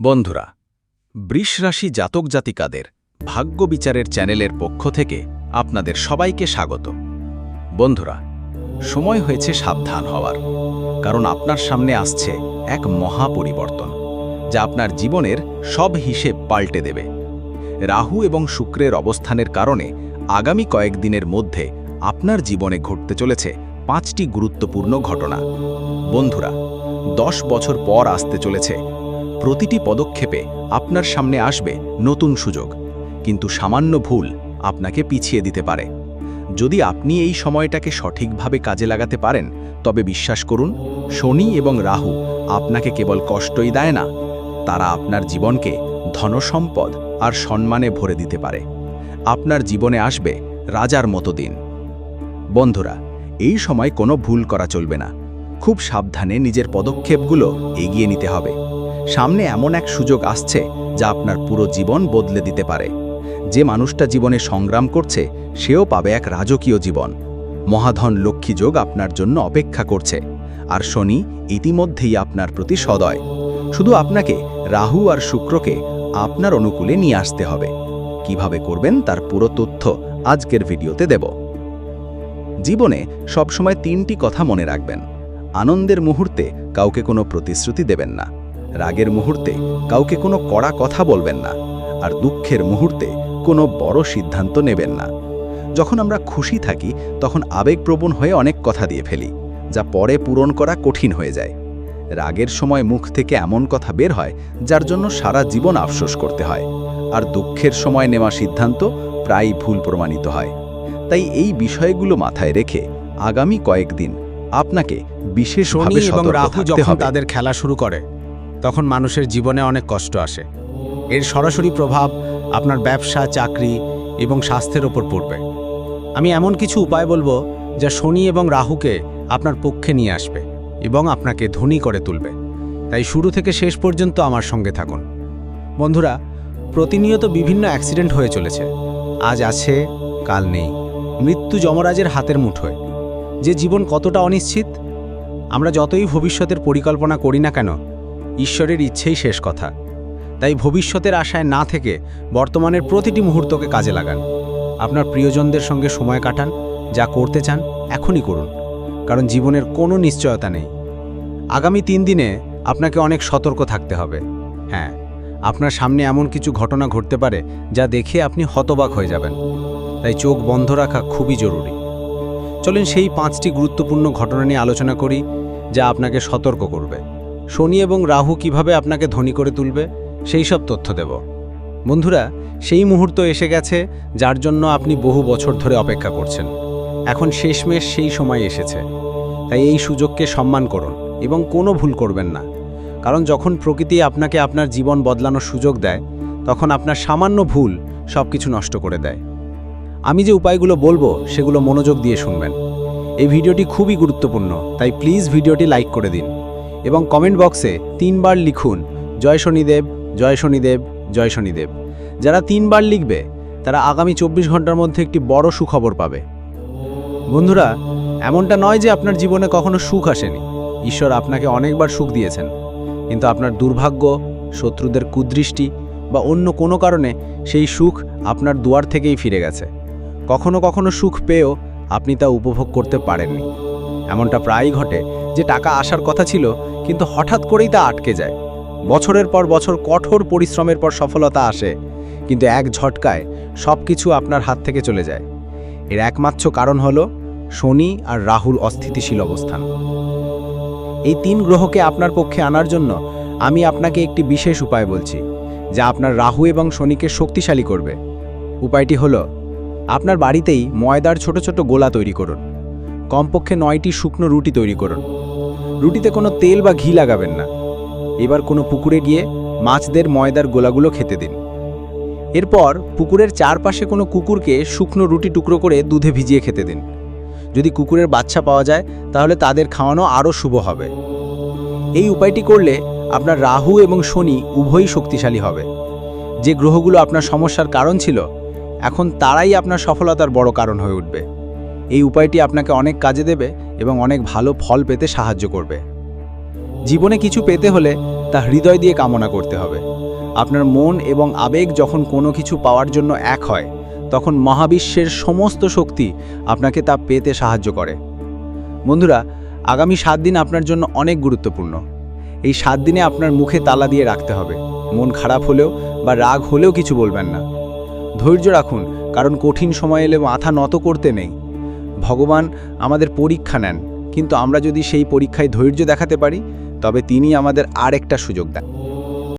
বন্ধুরা, বৃষরাশি জাতক জাতিকাদের ভাগ্য বিচারের চ্যানেলের পক্ষ থেকে আপনাদের সবাইকে স্বাগত। বন্ধুরা, সময় হয়েছে সাবধান হওয়ার, কারণ আপনার সামনে আসছে এক মহা পরিবর্তন যা আপনার জীবনের সব হিসেব পাল্টে দেবে। রাহু এবং শুক্রের অবস্থানের কারণে আগামী কয়েকদিনের মধ্যে আপনার জীবনে ঘটতে চলেছে পাঁচটি গুরুত্বপূর্ণ ঘটনা। বন্ধুরা, দশ বছর পর আসতে চলেছে প্রতিটি পদক্ষেপে আপনার সামনে আসবে নতুন সুযোগ। কিন্তু সামান্য ভুল আপনাকে পিছিয়ে দিতে পারে। যদি আপনি এই সময়টাকে সঠিকভাবে কাজে লাগাতে পারেন, তবে বিশ্বাস করুন, শনি এবং রাহু আপনাকে কেবল কষ্টই দেয় না, তারা আপনার জীবনকে ধনসম্পদ আর সম্মানে ভরে দিতে পারে। আপনার জীবনে আসবে রাজার মতো দিন। বন্ধুরা, এই সময় কোনো ভুল করা চলবে না। খুব সাবধানে নিজের পদক্ষেপগুলো এগিয়ে নিতে হবে। সামনে এমন এক সুযোগ আসছে যা আপনার পুরো জীবন বদলে দিতে পারে। যে মানুষটা জীবনে সংগ্রাম করছে, সেও পাবে এক রাজকীয় জীবন। মহাধন লক্ষ্মী যোগ আপনার জন্য অপেক্ষা করছে। আর শনি ইতিমধ্যেই আপনার প্রতি সদয়। শুধু আপনাকে, রাহু আর শুক্রকে আপনার অনুকূলে নিয়ে আসতে হবে। কীভাবে করবেন তার পুরো তথ্য আজকের ভিডিওতে দেব। জীবনে সবসময় তিনটি কথা মনে রাখবেন। আনন্দের মুহূর্তে কাউকে কোনো প্রতিশ্রুতি দেবেন না। রাগের মুহূর্তে কাউকে কোনো কড়া কথা বলবেন না আর দুঃখের মুহূর্তে কোনো বড় সিদ্ধান্ত নেবেন না। যখন আমরা খুশি থাকি তখন আবেগপ্রবণ হয়ে অনেক কথা দিয়ে ফেলি যা পরে পূরণ করা কঠিন হয়ে যায়। রাগের সময় মুখ থেকে এমন কথা বের হয় যার জন্য সারা জীবন আফসোস করতে হয় আর দুঃখের সময় নেওয়া সিদ্ধান্ত প্রায় ভুল প্রমাণিত হয়। তাই এই বিষয়গুলো মাথায় রেখে আগামী কয়েকদিন আপনাকে এবং রাহু যখন তাদের খেলা শুরু করে তখন মানুষের জীবনে অনেক কষ্ট আসে। এর সরাসরি প্রভাব আপনার ব্যবসা, চাকরি এবং স্বাস্থ্যের ওপর পড়বে। আমি এমন কিছু উপায় বলব যা শনি এবং রাহুকে আপনার পক্ষে নিয়ে আসবে এবং আপনাকে ধনী করে তুলবে। তাই শুরু থেকে শেষ পর্যন্ত আমার সঙ্গে থাকুন। বন্ধুরা, প্রতিনিয়ত বিভিন্ন অ্যাক্সিডেন্ট হয়ে চলেছে। আজ আছে, কাল নেই। মৃত্যু যমরাজের হাতের মুঠোয়। যে জীবন কতটা অনিশ্চিত, আমরা যতই ভবিষ্যতের পরিকল্পনা করি না কেন ঈশ্বরের ইচ্ছেই শেষ কথা। তাই ভবিষ্যতের আশায় না থেকে বর্তমানের প্রতিটি মুহূর্তকে কাজে লাগান। আপনার প্রিয়জনদের সঙ্গে সময় কাটান, যা করতে চান, এখনই করুন। কারণ জীবনের কোনো নিশ্চয়তা নেই। আগামী তিন দিনে আপনাকে অনেক সতর্ক থাকতে হবে। হ্যাঁ আপনার সামনে এমন কিছু ঘটনা ঘটতে পারে, যা দেখে আপনি হতবাক হয়ে যাবেন। তাই চোখ বন্ধ রাখা খুবই জরুরি। চলেন সেই পাঁচটি গুরুত্বপূর্ণ ঘটনা নিয়ে আলোচনা করি, যা আপনাকে সতর্ক করবে। শনি এবং রাহু কীভাবে আপনাকে ধনী করে তুলবে, সেই সব তথ্য দেব। বন্ধুরা, সেই মুহূর্ত এসে গেছে যার জন্য আপনি বহু বছর ধরে অপেক্ষা করছেন। এখন শেষমেশ সেই সময় এসেছে। তাই এই সুযোগকে সম্মান করুন এবং কোনো ভুল করবেন না। কারণ যখন প্রকৃতি আপনাকে আপনার জীবন বদলানোর সুযোগ দেয়, তখন আপনার সামান্য ভুল সব কিছু নষ্ট করে দেয়। আমি যে উপায়গুলো বলব, সেগুলো মনোযোগ দিয়ে শুনবেন। এই ভিডিওটি খুবই গুরুত্বপূর্ণ, তাই প্লিজ ভিডিওটি লাইক করে দিন। এবং কমেন্ট বক্সে তিনবার লিখুন, জয় শনিদেব জয় শনিদেব জয় শনিদেব। যারা তিনবার লিখবে, তারা আগামী চব্বিশ ঘণ্টার মধ্যে একটি বড় সুখবর পাবে। বন্ধুরা, এমনটা নয় যে আপনার জীবনে কখনো সুখ আসেনি। ঈশ্বর আপনাকে অনেকবার সুখ দিয়েছেন। কিন্তু আপনার দুর্ভাগ্য, শত্রুদের কুদৃষ্টি বা অন্য কোনো কারণে সেই সুখ আপনার দুয়ার থেকেই ফিরে গেছে। কখনো কখনো সুখ পেয়েও আপনি তা উপভোগ করতে পারেননি। এমনটা প্রায়ই ঘটে যে টাকা আসার কথা ছিল, কিন্তু হঠাৎ করেই তা আটকে যায়। বছরের পর বছর কঠোর পরিশ্রমের পর সফলতা আসে, কিন্তু এক ঝটকায় সব কিছু আপনার হাত থেকে চলে যায়। এর একমাত্র কারণ হলো শনি আর রাহুল অস্থিতিশীল অবস্থান। এই তিন গ্রহকে আপনার পক্ষে আনার জন্য আমি আপনাকে একটি বিশেষ উপায় বলছি, যা আপনার রাহু এবং শনিকে শক্তিশালী করবে। উপায়টি হলো, আপনার বাড়িতেই ময়দার ছোট ছোট গোলা তৈরি করুন। কমপক্ষে নয়টি শুকনো রুটি তৈরি করুন। রুটিতে কোনো তেল বা ঘি লাগাবেন না। এবার কোনো পুকুরে গিয়ে মাছদের ময়দার গোলাগুলো খেতে দিন। এরপর পুকুরের চারপাশে কোনো কুকুরকে শুকনো রুটি টুকরো করে দুধে ভিজিয়ে খেতে দিন। যদি কুকুরের বাচ্চা পাওয়া যায়, তাহলে তাদের খাওয়ানো আরও শুভ হবে। এই উপায়টি করলে আপনার রাহু এবং শনি উভয়ই শক্তিশালী হবে। যে গ্রহগুলো আপনার সমস্যার কারণ ছিল, এখন তারাই আপনার সফলতার বড় কারণ হয়ে উঠবে। এই উপায়টি আপনাকে অনেক কাজে দেবে এবং অনেক ভালো ফল পেতে সাহায্য করবে। জীবনে কিছু পেতে হলে তা হৃদয় দিয়ে কামনা করতে হবে। আপনার মন এবং আবেগ যখন কোনো কিছু পাওয়ার জন্য এক হয়, তখন মহাবিশ্বের সমস্ত শক্তি আপনাকে তা পেতে সাহায্য করে। বন্ধুরা, আগামী সাত দিন আপনার জন্য অনেক গুরুত্বপূর্ণ। এই সাত দিনে আপনার মুখে তালা দিয়ে রাখতে হবে। মন খারাপ হলেও বা রাগ হলেও কিছু বলবেন না। ধৈর্য রাখুন, কারণ কঠিন সময় এলে মাথা নত করতে নেই। ভগবান আমাদের পরীক্ষা নেন, কিন্তু আমরা যদি সেই পরীক্ষায় ধৈর্য দেখাতে পারি, তবে তিনি আমাদের আরেকটা সুযোগ দেন।